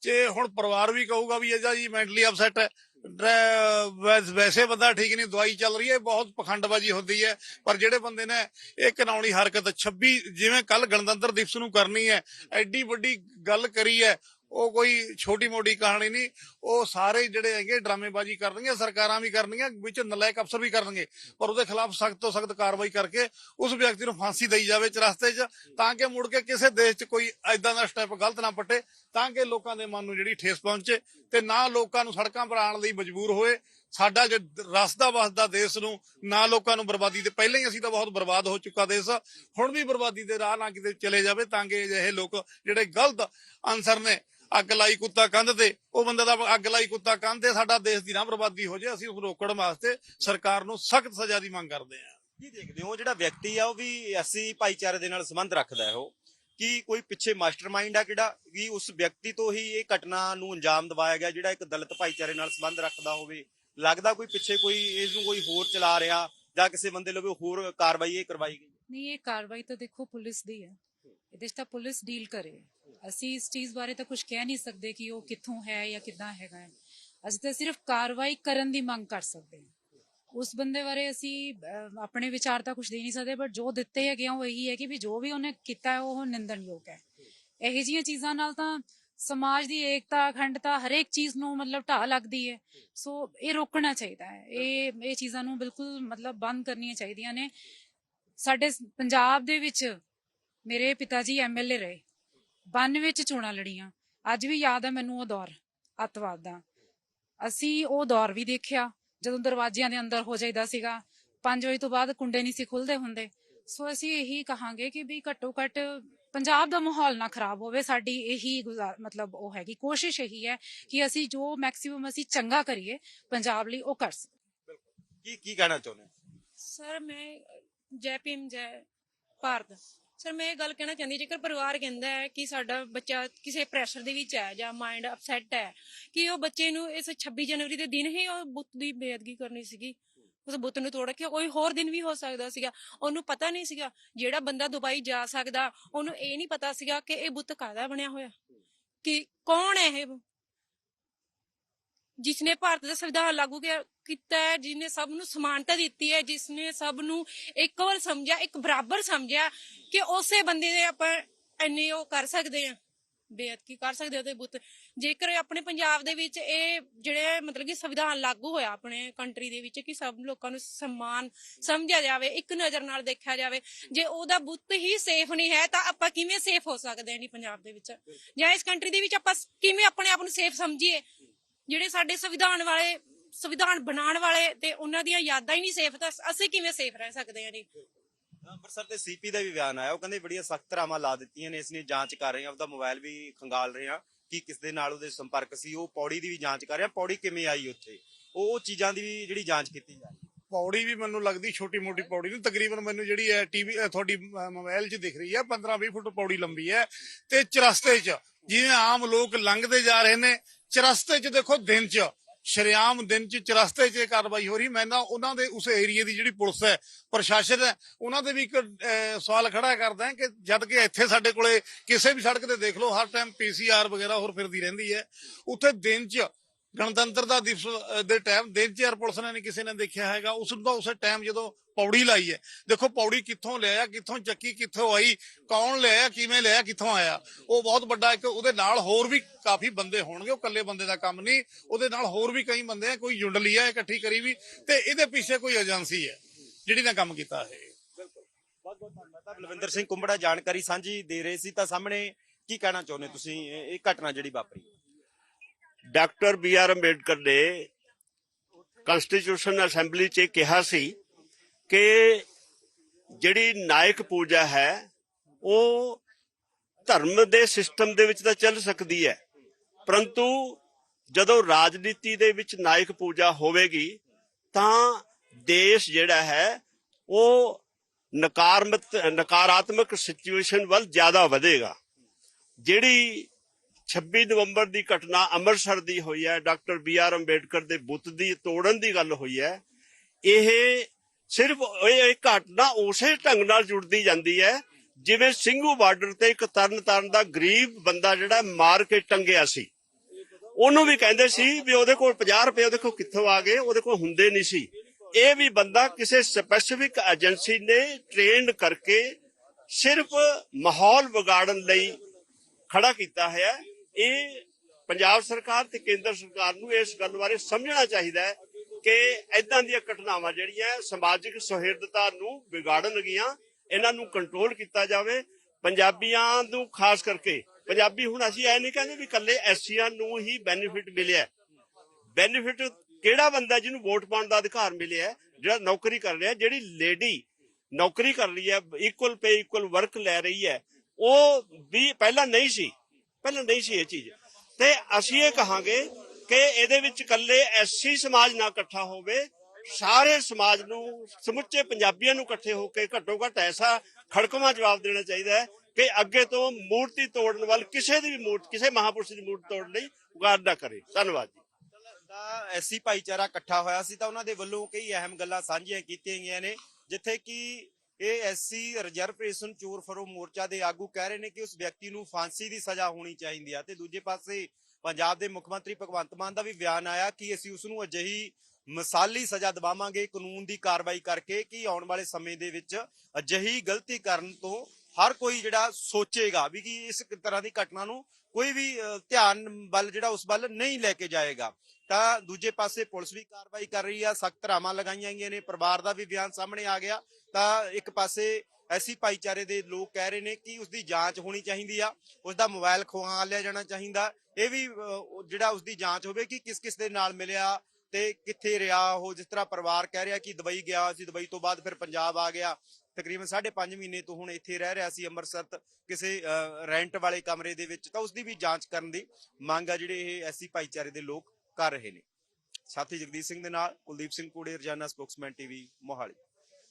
Speaker 2: ਜੇ ਹੁਣ ਪਰਿਵਾਰ ਵੀ ਕਹੂਗਾ ਵੀ ਇਹਦਾ ਜੀ ਮੈਂਟਲੀ ਅਪਸੈਟ ਹੈ ਵੈਸ- ਵੈਸੇ ਬੰਦਾ ਠੀਕ ਨਹੀਂ, ਦਵਾਈ ਚੱਲ ਰਹੀ ਹੈ, ਬਹੁਤ ਪਖੰਡਬਾਜ਼ੀ ਹੁੰਦੀ ਹੈ, ਪਰ ਜਿਹੜੇ ਬੰਦੇ ਨੇ ਇਹ ਕਾਨੂੰਨੀ ਹਰਕਤ 26 ਜਿਵੇਂ ਕੱਲ ਗਣਤੰਤਰ ਦਿਵਸ ਨੂੰ ਕਰਨੀ ਹੈ, ਐਡੀ ਵੱਡੀ ਗੱਲ ਕਰੀ ਹੈ ਉਹ ਕੋਈ ਛੋਟੀ ਮੋਟੀ ਕਹਾਣੀ ਨਹੀਂ, ਉਹ ਸਾਰੇ ਜਿਹੜੇ ਹੈਗੇ ਡਰਾਮੇਬਾਜ਼ੀ ਕਰਨਗੇ, ਸਰਕਾਰਾਂ ਵੀ ਕਰਨਗੀਆਂ, ਵਿੱਚ ਨਲਾਇਕ ਅਫਸਰ ਵੀ ਕਰਨਗੇ, ਪਰ ਉਹਦੇ ਖਿਲਾਫ ਸਖਤ ਤੋਂ ਸਖਤ ਕਾਰਵਾਈ ਕਰਕੇ ਉਸ ਵਿਅਕਤੀ ਨੂੰ ਫਾਂਸੀ ਦੇਈ ਜਾਵੇ ਚਰਸਤੇ 'ਚ, ਤਾਂ ਕਿ ਮੁੜ ਕੇ ਕਿਸੇ ਦੇਸ਼ 'ਚ ਕੋਈ ਐਦਾਂ ਦਾ ਸਟੈਪ ਗਲਤ ਨਾ ਪੱਟੇ, ਤਾਂ ਕਿ ਲੋਕਾਂ ਦੇ ਮਨ ਨੂੰ ਜਿਹੜੀ ਠੇਸ ਪਹੁੰਚੇ ਤੇ ਨਾ ਲੋਕਾਂ ਨੂੰ ਸੜਕਾਂ ਪਰ ਆਉਣ ਲਈ ਮਜਬੂਰ ਹੋਏ। ਸਾਡਾ ਜੋ ਰਸਦਾ ਵਸਦਾ ਦੇਸ਼ ਨੂੰ, ਨਾ ਲੋਕਾਂ ਨੂੰ ਬਰਬਾਦੀ ਦੇ ਪਹਿਲਾਂ ਹੀ ਅਸੀਂ ਤਾਂ ਬਹੁਤ ਬਰਬਾਦ ਹੋ ਚੁੱਕਾ ਦੇਸ਼, ਹੁਣ ਵੀ ਬਰਬਾਦੀ ਦੇ ਰਾਹ ਨਾ ਕਿਤੇ ਚਲੇ ਜਾਵੇ, ਤਾਂ ਕਿ ਅਜਿਹੇ ਲੋਕ ਜਿਹੜੇ ਗਲਤ ਅਨਸਰ ਨੇ ਅੱਗ ਲਾਈ ਕੁੱਤਾ ਕੰਧ ਤੇ ਉਹ ਬੰਦਾ ਦਾ ਅੱਗ ਲਾਈ ਕੁੱਤਾ ਕੰਧ ਤੇ ਸਾਡਾ ਦੇਸ਼ ਦੀ ਨਾ ਬਰਬਾਦੀ ਹੋ ਜਾਏ ਅਸੀਂ ਉਸ ਨੂੰ ਰੋਕਣ ਵਾਸਤੇ ਸਰਕਾਰ ਨੂੰ ਸਖਤ ਸਜ਼ਾ ਦੀ ਮੰਗ ਕਰਦੇ ਹਾਂ।
Speaker 1: ਕੀ ਦੇਖਦੇ ਹੋ ਜਿਹੜਾ ਵਿਅਕਤੀ ਆ ਉਹ ਵੀ ਐਸੀ ਭਾਈਚਾਰੇ ਦੇ ਨਾਲ ਸੰਬੰਧ ਰੱਖਦਾ ਹੈ ਉਹ? ਕੀ ਕੋਈ ਪਿੱਛੇ ਮਾਸਟਰਮਾਈਂਡ ਆ ਕਿਹੜਾ? ਕਿ ਉਸ ਵਿਅਕਤੀ ਤੋਂ ਹੀ ਇਹ ਘਟਨਾ ਨੂੰ ਅੰਜਾਮ ਦਿਵਾਇਆ ਗਿਆ ਜਿਹੜਾ ਇੱਕ ਦਲਿਤ ਭਾਈਚਾਰੇ ਨਾਲ ਸੰਬੰਧ ਰੱਖਦਾ ਹੋਵੇ? ਲੱਗਦਾ ਕੋਈ ਪਿੱਛੇ ਕੋਈ ਇਸ ਨੂੰ ਕੋਈ ਹੋਰ ਚਲਾ ਰਿਹਾ ਜਾਂ ਕਿਸੇ ਬੰਦੇ ਲਵੇ ਹੋਰ ਕਾਰਵਾਈ ਇਹ ਕਰਵਾਈ ਗਈ?
Speaker 3: ਨਹੀਂ ਇਹ ਕਾਰਵਾਈ ਤਾਂ ਦੇਖੋ ਪੁਲਿਸ ਦੀ ਹੈ। ਇਹਦੇ 'ਚ ਤਾਂ ਪੁਲਿਸ ਡੀਲ ਕਰੇ। ਅਸੀਂ ਇਸ ਚੀਜ਼ ਬਾਰੇ ਤਾਂ ਕੁਝ ਕਹਿ ਨਹੀਂ ਸਕਦੇ ਕਿ ਉਹ ਕਿੱਥੋਂ ਹੈ ਜਾਂ ਕਿੱਦਾਂ ਹੈਗਾ ਹੈ। ਅਸੀਂ ਤਾਂ ਸਿਰਫ ਕਾਰਵਾਈ ਕਰਨ ਦੀ ਮੰਗ ਕਰ ਸਕਦੇ ਹਾਂ। ਉਸ ਬੰਦੇ ਬਾਰੇ ਅਸੀਂ ਆਪਣੇ ਵਿਚਾਰ ਤਾਂ ਕੁਝ ਦੇ ਨਹੀਂ ਸਕਦੇ ਬਟ ਜੋ ਦਿੱਤੇ ਹੈਗੇ ਆ, ਉਹ ਇਹੀ ਹੈ ਕਿ ਵੀ ਜੋ ਵੀ ਉਹਨੇ ਕੀਤਾ ਉਹ ਨਿੰਦਣਯੋਗ ਹੈ। ਇਹੋ ਜਿਹੀਆਂ ਚੀਜ਼ਾਂ ਨਾਲ ਤਾਂ ਸਮਾਜ ਦੀ ਏਕਤਾ, ਅਖੰਡਤਾ ਹਰੇਕ ਚੀਜ਼ ਨੂੰ ਮਤਲਬ ਢਾਹ ਲੱਗਦੀ ਹੈ। ਸੋ ਇਹ ਰੋਕਣਾ ਚਾਹੀਦਾ ਹੈ। ਇਹ ਇਹ ਚੀਜ਼ਾਂ ਨੂੰ ਬਿਲਕੁਲ ਮਤਲਬ ਬੰਦ ਕਰਨੀਆਂ ਚਾਹੀਦੀਆਂ ਨੇ। ਸਾਡੇ ਪੰਜਾਬ ਦੇ ਵਿੱਚ ਮੇਰੇ ਪਿਤਾ ਜੀ ਐਮਐਲਏ ਰਹੇ। 92 ਵਿੱਚ ਚੋਣਾਂ ਲੜੀਆਂ। ਅੱਜ ਵੀ ਯਾਦ ਹੈ ਮੈਨੂੰ ਉਹ ਦੌਰ ਅੱਤਵਾਦ ਦਾ। ਅਸੀਂ ਉਹ ਦੌਰ ਵੀ ਦੇਖਿਆ ਜਦੋਂ ਦਰਵਾਜ਼ਿਆਂ ਦੇ ਅੰਦਰ ਹੋ ਜਾਈਦਾ ਸੀਗਾ। 5 ਵਜੇ ਤੋਂ ਬਾਅਦ ਕੁੰਡੇ ਨਹੀਂ ਸੀ ਖੁੱਲਦੇ ਹੁੰਦੇ। ਸੋ ਅਸੀਂ ਇਹੀ ਕਹਾਂਗੇ ਕਿ ਵੀ ਘੱਟੋ ਘੱਟ ਪੰਜਾਬ ਦਾ ਮਾਹੌਲ ਨਾ ਖਰਾਬ ਹੋਵੇ। ਸਾਡੀ ਇਹੀ ਗੁਜ਼ਾਰ ਮਤਲਬ ਉਹ ਹੈਗੀ ਕੋਸ਼ਿਸ਼ ਇਹੀ ਹੈ ਕਿ ਅਸੀਂ ਜੋ ਮੈਕਸਿਮਮ ਅਸੀਂ ਚੰਗਾ ਕਰੀਏ ਪੰਜਾਬ ਲਈ ਉਹ ਕਰ ਸਕੀਏ।
Speaker 1: ਕੀ ਕੀ ਕਹਿਣਾ ਚਾਹੁੰਦੇ?
Speaker 6: ਸਰ ਮੈਂ ਜੈ ਭੀਮ ਜੈ ਭਾਰਤ। ਸਰ, ਮੈਂ ਇਹ ਗੱਲ ਕਹਿਣਾ ਚਾਹੁੰਦੀ, ਜੇਕਰ ਪਰਿਵਾਰ ਕਹਿੰਦਾ ਹੈ ਕਿ ਸਾਡਾ ਬੱਚਾ ਕਿਸੇ ਪ੍ਰੈਸ਼ਰ ਦੇ ਵਿੱਚ ਹੈ ਜਾਂ ਮਾਈਂਡ ਅਪਸੈਟ ਹੈ, ਕਿ ਉਹ ਬੱਚੇ ਨੂੰ ਇਸ 26 ਜਨਵਰੀ ਦੇ ਦਿਨ ਹੀ ਉਹ ਬੁੱਤ ਦੀ ਬੇਅਦਗੀ ਕਰਨੀ ਸੀਗੀ, ਉਸ ਬੁੱਤ ਨੂੰ ਤੋੜ ਕੇ, ਕੋਈ ਹੋਰ ਦਿਨ ਵੀ ਹੋ ਸਕਦਾ ਸੀਗਾ, ਉਹਨੂੰ ਪਤਾ ਨਹੀਂ ਸੀਗਾ ਜਿਹੜਾ ਬੰਦਾ ਦੁਬਈ ਜਾ ਸਕਦਾ, ਉਹਨੂੰ ਇਹ ਨਹੀਂ ਪਤਾ ਸੀਗਾ ਕਿ ਇਹ ਬੁੱਤ ਕਾਹਦਾ ਬਣਿਆ ਹੋਇਆ, ਕਿ ਕੌਣ ਹੈ ਇਹ ਜਿਸਨੇ ਭਾਰਤ ਦਾ ਸੰਵਿਧਾਨ ਲਾਗੂ ਕੀਤਾ ਹੈ, ਜਿਸਨੇ ਸਭ ਨੂੰ ਸਮਾਨਤਾ ਦਿੱਤੀ ਹੈ, ਜਿਸਨੇ ਸਭ ਨੂੰ ਇਕਵਲ ਸਮਝਿਆ, ਇੱਕ ਬਰਾਬਰ ਸਮਝਿਆ ਕਿ ਉਸੇ ਬੰਦੇ ਦੇ ਆਪਾਂ ਇੰਨੇ ਉਹ ਕਰ ਸਕਦੇ ਆ ਬੇਅਦਕੀ ਕਰ ਸਕਦੇ ਉਹਦੇ ਬੁੱਤ ਜੇਕਰ ਆਪਣੇ ਪੰਜਾਬ ਦੇ ਵਿੱਚ ਇਹ ਜਿਹੜੇ ਮਤਲਬ ਕਿ ਸੰਵਿਧਾਨ ਲਾਗੂ ਹੋਇਆ ਆਪਣੇ ਕੰਟਰੀ ਦੇ ਵਿੱਚ, ਕਿ ਸਭ ਲੋਕਾਂ ਨੂੰ ਸਮਾਨ ਸਮਝਿਆ ਜਾਵੇ, ਇੱਕ ਨਜ਼ਰ ਨਾਲ ਦੇਖਿਆ ਜਾਵੇ, ਜੇ ਉਹਦਾ ਬੁੱਤ ਹੀ ਸੇਫ ਨਹੀਂ ਹੈ, ਤਾਂ ਆਪਾਂ ਕਿਵੇਂ ਸੇਫ ਹੋ ਸਕਦੇ ਹਾਂ ਜੀ ਪੰਜਾਬ ਦੇ ਵਿੱਚ? ਜਾਂ ਇਸ ਕੰਟਰੀ ਦੇ ਵਿੱਚ ਆਪਾਂ ਕਿਵੇਂ ਆਪਣੇ ਆਪ ਨੂੰ ਸੇਫ ਸਮਝੀਏ? ਜਿਹੜੇ ਸਾਡੇ ਸੰਵਿਧਾਨ ਵਾਲੇ ਸੰਵਿਧਾਨ ਬਣਾਉਣ ਵਾਲੇ ਤੇ ਉਹਨਾਂ ਦੀਆਂ ਯਾਦਾਂ ਹੀ ਨਹੀਂ ਸੇਫ ਤਾਂ ਅਸੀਂ ਕਿਵੇਂ ਸੇਫ ਰਹਿ ਸਕਦੇ ਹਾਂ ਜੀ?
Speaker 1: ਅੰਮ੍ਰਿਤਸਰ ਦੇ ਸੀਪੀ ਦਾ ਵੀ ਬਿਆਨ ਆਇਆ। ਉਹ ਕਹਿੰਦੇ ਬੜੀਆਂ ਸਖਤ ਧਾਰਾਵਾਂ ਲਾ ਦਿੱਤੀਆਂ ਨੇ। ਇਸ ਨੇ ਜਾਂਚ ਕਰ ਰਹੇ ਆ ਉਹਦਾ ਮੋਬਾਈਲ ਵੀ ਖੰਗਾਲ ਰਹੇ ਆ ਕਿ ਕਿਸ ਦੇ ਨਾਲ ਉਹਦੇ ਸੰਪਰਕ ਸੀ। ਉਹ ਪੌੜੀ ਦੀ ਵੀ ਜਾਂਚ ਕਰ ਰਹੇ। ਆ ਪੌੜੀ ਕਿਵੇਂ ਆਈ ਉੱਥੇ? ਉਹ ਚੀਜ਼ਾਂ ਦੀ ਵੀ ਜਿਹੜੀ ਜਾਂਚ ਕੀਤੀ ਜਾ ਰਹੀ ਹੈ।
Speaker 2: ਪੌੜੀ ਵੀ ਮੈਨੂੰ ਲੱਗਦੀ ਛੋਟੀ ਮੋਟੀ ਪੌੜੀ ਨਹੀਂ ਤਕਰੀਬਨ ਮੈਨੂੰ ਜਿਹੜੀ ਹੈ ਟੀਵੀ ਤੁਹਾਡੀ ਮੋਬਾਈਲ 'ਚ ਦਿਖ ਰਹੀ ਹੈ। 15-20 ਫੁੱਟ ਪੌੜੀ ਲੰਬੀ ਹੈ ਤੇ ਚਰਸਤੇ 'ਚ ਜਿਵੇਂ ਆਮ ਲੋਕ ਲੰਘਦੇ ਜਾ ਰਹੇ ਨੇ ਚਰਸਤੇ 'ਚ ਦੇਖੋ ਦਿਨ 'ਚ ਸ਼ਰਿਆਮ ਦਿਨ 'ਚ ਚਰਸਤੇ 'ਚ ਇਹ ਕਾਰਵਾਈ ਹੋ ਰਹੀ। ਮੈਂ ਨਾ ਉਹਨਾਂ ਦੇ ਉਸ ਏਰੀਏ ਦੀ ਜਿਹੜੀ ਪੁਲਿਸ ਹੈ ਪ੍ਰਸ਼ਾਸਨ ਹੈ ਉਹਨਾਂ ਦੇ ਵੀ ਇੱਕ ਅਹ, ਸਵਾਲ ਖੜਾ ਕਰਦਾ ਕਿ ਜਦ ਕਿ ਇੱਥੇ ਸਾਡੇ ਕੋਲੇ ਕਿਸੇ ਵੀ ਸੜਕ ਤੇ ਦੇਖ ਲਓ ਹਰ ਟਾਈਮ ਪੀਸੀਆਰ ਵਗੈਰਾ ਹੋਰ ਫਿਰਦੀ ਰਹਿੰਦੀ ਹੈ। ਉੱਥੇ ਦਿਨ 'ਚ ਗਣਤੰਤਰ ਦਾ ਦਿਵਸ ਦੇ ਟਾਈਮ ਦਿਨ ਪੁਲਿਸ ਨੇ ਕਿਸੇ ਨੇ ਦੇਖਿਆ ਹੈਗਾ। ਉਸ ਨੂੰ ਤਾਂ ਉਸੇ ਟਾਈਮ ਜਦੋਂ ਪੌੜੀ ਲਾਈ ਹੈ। ਦੇਖੋ ਪੌੜੀ ਕਿੱਥੋਂ ਲਿਆਇਆ, ਕਿੱਥੋਂ ਚੱਕੀ, ਕਿੱਥੋਂ ਆਈ, ਕੌਣ ਲਿਆਇਆ, ਕਿਵੇਂ ਲਿਆਇਆ, ਕਿੱਥੋਂ ਆਇਆ। ਉਹ ਬਹੁਤ ਵੱਡਾ ਇੱਕ, ਉਹਦੇ ਨਾਲ ਹੋਰ ਵੀ ਕਾਫੀ ਬੰਦੇ ਹੋਣਗੇ। ਉਹ ਇਕੱਲੇ ਬੰਦੇ ਦਾ ਕੰਮ ਨਹੀਂ ਉਹਦੇ ਨਾਲ ਹੋਰ ਵੀ ਕਈ ਬੰਦੇ ਆ, ਕੋਈ ਜੁੰਡਲੀ ਆ ਇਕੱਠੀ ਕਰੀ ਵੀ। ਤੇ ਇਹਦੇ ਪਿੱਛੇ ਕੋਈ ਏਜੰਸੀ ਹੈ, ਜਿਹੜੀ ਨੇ ਕੰਮ ਕੀਤਾ ਹੈ
Speaker 1: ਬਹੁਤ ਬਹੁਤ ਧੰਨਵਾਦ। ਬਲਵਿੰਦਰ ਸਿੰਘ, ਕੁੰਬੜਾ ਜਾਣਕਾਰੀ ਸਾਂਝੀ ਦੇ ਰਹੇ ਸੀ। ਤਾਂ ਸਾਹਮਣੇ ਕੀ ਕਹਿਣਾ ਚਾਹੁੰਦੇ ਤੁਸੀਂ? ਇਹ ਘਟਨਾ ਜਿਹੜੀ ਵਾਪਰੀ।
Speaker 7: ਡਾਕਟਰ ਬੀ ਆਰ ਅੰਬੇਡਕਰ ਨੇ ਕਨਸਟੀਟਿਊਸ਼ਨ ਅਸੈਂਬਲੀ 'ਚ ਕਿਹਾ ਸੀ ਕਿ ਜਿਹੜੀ ਨਾਇਕ ਪੂਜਾ ਹੈ, ਉਹ ਧਰਮ ਦੇ ਸਿਸਟਮ ਦੇ ਵਿੱਚ ਤਾਂ ਚੱਲ ਸਕਦੀ ਹੈ, ਪਰੰਤੂ ਜਦੋਂ ਰਾਜਨੀਤੀ ਦੇ ਵਿੱਚ ਨਾਇਕ ਪੂਜਾ ਹੋਵੇਗੀ, ਤਾਂ ਦੇਸ਼ ਜਿਹੜਾ ਹੈ, ਉਹ ਨਕਾਰਮਤ, ਨਕਾਰਾਤਮਕ ਸਿਚੁਏਸ਼ਨ ਵੱਲ ਜ਼ਿਆਦਾ ਵਧੇਗਾ। ਜਿਹੜੀ 26 ਨਵੰਬਰ ਦੀ ਘਟਨਾ ਅੰਮ੍ਰਿਤਸਰ ਦੀ ਹੋਈ ਹੈ। ਡਾਕਟਰ ਬੀ ਆਰ ਅੰਬੇਡਕਰ ਦੇ ਬੁੱਤ ਦੀ ਤੋੜਨ ਦੀ ਗੱਲ ਹੋਈ ਹੈ। ਇਹ ਸਿਰਫ ਇਹ ਘਟਨਾ ਉਸੇ ਢੰਗ ਨਾਲ ਜੁੜਦੀ ਜਾਂਦੀ ਹੈ, ਜਿਵੇਂ ਸਿੰਘੂ ਬਾਰਡਰ ਤੇ ਇੱਕ ਤਰਨ ਦਾ ਗਰੀਬ ਬੰਦਾ ਜਿਹੜਾ ਮਾਰ ਕੇ ਟੰਗਿਆ ਸੀ। ਉਹਨੂੰ ਵੀ ਕਹਿੰਦੇ ਸੀ ਵੀ ਉਹਦੇ ਕੋਲ 50 ਰੁਪਏ ਉਹਦੇ ਕੋਲ ਕਿੱਥੋਂ ਆ ਗਏ, ਉਹਦੇ ਕੋਲ ਹੁੰਦੇ ਨਹੀਂ ਸੀ। ਇਹ ਵੀ ਬੰਦਾ ਕਿਸੇ ਸਪੈਸੀਫਿਕ ਏਜੰਸੀ ਨੇ ਟ੍ਰੇਨਡ ਕਰਕੇ ਸਿਰਫ ਮਾਹੌਲ ਵਿਗਾੜਨ ਲਈ ਖੜਾ ਕੀਤਾ ਹੈ। ਇਹ ਪੰਜਾਬ ਸਰਕਾਰ ਤੇ ਕੇਂਦਰ ਸਰਕਾਰ ਨੂੰ ਇਸ ਗੱਲ ਬਾਰੇ ਸਮਝਣਾ ਚਾਹੀਦਾ ਹੈ ਕਿ ਇਦਾਂ ਦੀਆਂ ਘਟਨਾਵਾਂ ਜਿਹੜੀਆਂ ਸਮਾਜਿਕ ਸੁਹਿਰਦਤਾ ਨੂੰ ਵਿਗਾੜਨਗੀਆਂ ਇਹਨਾਂ ਨੂੰ ਕੰਟਰੋਲ ਕੀਤਾ ਜਾਵੇ। ਪੰਜਾਬੀਆਂ ਨੂੰ ਖਾਸ ਕਰਕੇ, ਪੰਜਾਬੀ ਹੁਣ ਅਸੀਂ ਐ ਨਹੀਂ ਕਹਿੰਦੇ ਵੀ ਇਕੱਲੇ ਐਸਸੀਆਂ ਨੂੰ ਹੀ ਬੈਨੀਫਿਟ ਮਿਲਿਆ ਬੈਨੀਫਿਟ ਕਿਹੜਾ ਬੰਦਾ ਜਿਹਨੂੰ ਵੋਟ ਪਾਉਣ ਦਾ ਅਧਿਕਾਰ ਮਿਲਿਆ ਜਿਹੜਾ ਨੌਕਰੀ ਕਰ ਰਿਹਾ ਜਿਹੜੀ ਲੇਡੀ ਨੌਕਰੀ ਕਰ ਰਹੀ ਹੈ ਇਕੁਅਲ ਪੇ ਇਕੁਅਲ ਵਰਕ ਲੈ ਰਹੀ ਹੈ, ਉਹ ਵੀ ਪਹਿਲਾਂ ਨਹੀਂ ਸੀ। ਪਹਿਲਾਂ ਨਹੀਂ ਸੀ ਇਹ ਚੀਜ਼। ਤੇ ਅਸੀਂ ਇਹ ਕਹਾਂਗੇ ਕਿ ਇਹਦੇ ਵਿੱਚ ਇਕੱਲੇ ਐਸਸੀ ਸਮਾਜ ਨਾ ਇਕੱਠਾ ਹੋਵੇ, ਸਾਰੇ ਸਮਾਜ ਨੂੰ, ਸਮੁੱਚੇ ਪੰਜਾਬੀਆਂ ਨੂੰ ਇਕੱਠੇ ਹੋ ਕੇ ਘੱਟੋ ਘੱਟ ਐਸਾ ਖੜਕਵਾਂ ਜਵਾਬ ਦੇਣਾ ਚਾਹੀਦਾ ਹੈ ਕਿ ਅੱਗੇ ਤੋਂ ਮੂਰਤੀ ਤੋੜਨ ਵੱਲ ਕਿਸੇ ਦੀ ਵੀ ਮੂਰਤੀ, ਕਿਸੇ ਮਹਾਪੁਰਸ਼ ਦੀ ਮੂਰਤੀ ਤੋੜਨ ਲਈ ਉਗਾਰ ਨਾ ਕਰੇ। ਧੰਨਵਾਦ ਜੀ।
Speaker 1: ਦਾ ਐਸੀ ਭਾਈਚਾਰਾ ਇਕੱਠਾ ਹੋਇਆ ਸੀ ਤਾਂ ਉਹਨਾਂ ਦੇ ਵੱਲੋਂ ਕਈ ਅਹਿਮ ਗੱਲਾਂ ਸਾਂਝੀਆਂ ਕੀਤੀਆਂ ਗਈਆਂ ਨੇ, ਜਿੱਥੇ ਕਿ ਇਹ ਐਸਸੀ ਰਿਜ਼ਰਵੇਸ਼ਨ ਚੋਰ ਫਰੋ ਮੋਰਚਾ ਦੇ ਆਗੂ ਕਹਿ ਰਹੇ ਨੇ ਕਿ ਉਸ ਵਿਅਕਤੀ ਨੂੰ ਫਾਂਸੀ ਦੀ ਸਜ਼ਾ ਹੋਣੀ ਚਾਹੀਦੀ ਆ। ਤੇ ਦੂਜੇ ਪਾਸੇ ਪੰਜਾਬ ਦੇ ਮੁੱਖ ਮੰਤਰੀ ਭਗਵੰਤ ਮਾਨ ਦਾ ਵੀ ਬਿਆਨ ਆਇਆ ਕਿ ਅਸੀਂ ਉਸ ਨੂੰ ਅਜਿਹੀ ਮਿਸਾਲੀ ਸਜ਼ਾ ਦਿਵਾਵਾਂਗੇ, ਕਾਨੂੰਨ ਦੀ ਕਾਰਵਾਈ ਕਰਕੇ ਕਿ ਆਉਣ ਵਾਲੇ ਸਮੇਂ ਦੇ ਵਿੱਚ ਅਜਿਹੀ ਗਲਤੀ ਕਰਨ ਤੋਂ ਹਰ ਕੋਈ ਜਿਹੜਾ ਸੋਚੇਗਾ ਵੀ ਕਿ ਇਸ ਤਰ੍ਹਾਂ ਦੀ ਘਟਨਾ ਨੂੰ ਕੋਈ ਵੀ ਧਿਆਨ ਵੱਲ ਜਿਹੜਾ ਉਸ ਵੱਲ ਨਹੀਂ ਲੈ ਕੇ ਜਾਏਗਾ। ਤਾਂ ਦੂਜੇ ਪਾਸੇ ਪੁਲਿਸ ਵੀ ਕਾਰਵਾਈ ਕਰ ਰਹੀ ਆ, ਸਖਤ ਧਰਾਵਾਂ ਲਗਾਈਆਂ ਗਈਆਂ ਨੇ, ਪਰਿਵਾਰ ਦਾ ਵੀ ਬਿਆਨ ਸਾਹਮਣੇ ਆ ਗਿਆ। ਤਾਂ ਇੱਕ ਪਾਸੇ ਐਸੀ ਭਾਈਚਾਰੇ ਦੇ ਲੋਕ ਕਹਿ ਰਹੇ ਨੇ ਕਿ ਉਸ ਦੀ ਜਾਂਚ ਹੋਣੀ ਚਾਹੀਦੀ ਆ ਉਸ ਦਾ ਮੋਬਾਈਲ ਖੋਹਾ ਲਿਆ ਜਾਣਾ ਚਾਹੀਦਾ। ਇਹ ਵੀ ਜਿਹੜਾ ਉਸ ਦੀ ਜਾਂਚ ਹੋਵੇ ਕਿ ਕਿਸ ਕਿਸ ਦੇ ਨਾਲ ਮਿਲਿਆ ਤੇ ਕਿੱਥੇ ਰਿਹਾ ਉਹ, ਜਿਸ ਤਰ੍ਹਾਂ ਪਰਿਵਾਰ ਕਹਿ ਰਿਹਾ ਕਿ ਦੁਬਈ ਗਿਆ ਸੀ, ਦੁਬਈ ਤੋਂ ਬਾਅਦ ਫਿਰ ਪੰਜਾਬ ਆ ਗਿਆ। ਤਕਰੀਬਨ 5.5 ਮਹੀਨੇ ਤੋਂ ਹੁਣ ਇੱਥੇ ਰਹਿ ਰਿਹਾ ਸੀ ਅੰਮ੍ਰਿਤਸਰ ਤ- ਕਿਸੇ ਰੈਂਟ ਵਾਲੇ ਕਮਰੇ ਦੇ ਵਿੱਚ। ਤਾਂ ਉਸ ਦੀ ਵੀ ਜਾਂਚ ਕਰਨ ਦੀ ਮੰਗ ਆ ਜਿਹੜੇ ਇਹ ਐਸੀ ਭਾਈਚਾਰੇ ਦੇ ਲੋਕ ਕਰ ਰਹੇ ਨੇ। ਸਾਥੀ ਜਗਦੀਪ ਸਿੰਘ ਦੇ ਨਾਲ ਕੁਲਦੀਪ ਸਿੰਘ ਕੂੜੇ ਰਜਾਨਾ ਸਪੋਕਸਮੈਨ ਟੀਵੀ, ਮੋਹਾਲੀ।